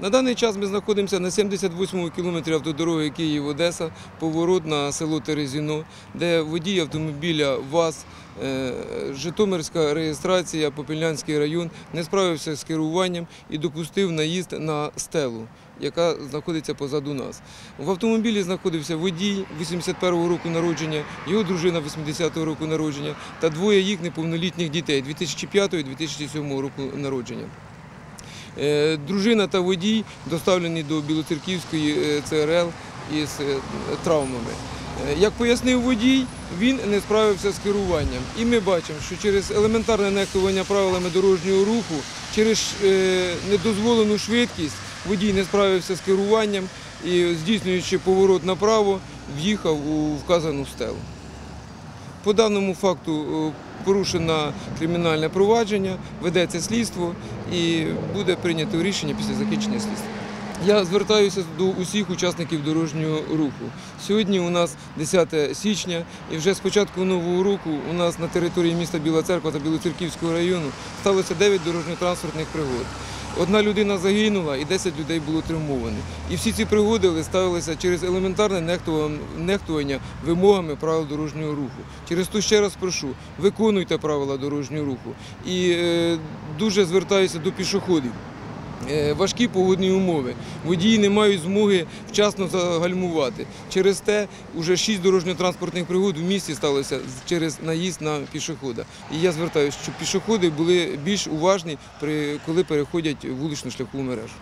На даний час ми знаходимося на 78-му кілометрі автодороги Київ-Одеса, поворот на село Терезіно, де водій автомобіля ВАЗ, е, Житомирська реєстрація, Попільнянський район не справився з керуванням і допустив наїзд на стелу, яка знаходиться позаду нас. В автомобілі знаходився водій 81-го року народження, його дружина 80-го року народження та двоє їх неповнолітніх дітей 2005-2007 року народження. Е, Дружина та водій доставлені до Білоцерківської е, ЦРЛ із е, травмами. Як пояснив водій, він не справився з керуванням. І ми бачимо, що через елементарне нехтування правилами дорожнього руху, через недозволену швидкість водій не справився з керуванням і, здійснюючи поворот направо, в'їхав у вказану стелу. По даному факту е, порушено кримінальне провадження, ведеться слідство і буде прийнято рішення після закінчення слідства. Я звертаюся до усіх учасників дорожнього руху. Сьогодні у нас 10 січня, і вже з початку нового року у нас на території міста Біла Церква та Білоцерківського району сталося 9 дорожньо-транспортних пригод. Одна людина загинула і 10 людей було травмовані. І всі ці пригоди ставилися через елементарне нехтування вимогами правил дорожнього руху. Через то ще раз прошу, виконуйте правила дорожнього руху. І е, дуже звертаюся до пішоходів. Е, Важкі погодні умови. Водії не мають змоги вчасно загальмувати. Через те вже шість дорожньо-транспортних пригод в місті сталося через наїзд на пішохода. І я звертаюся, щоб пішоходи були більш уважні, коли переходять вуличну шляхову мережу.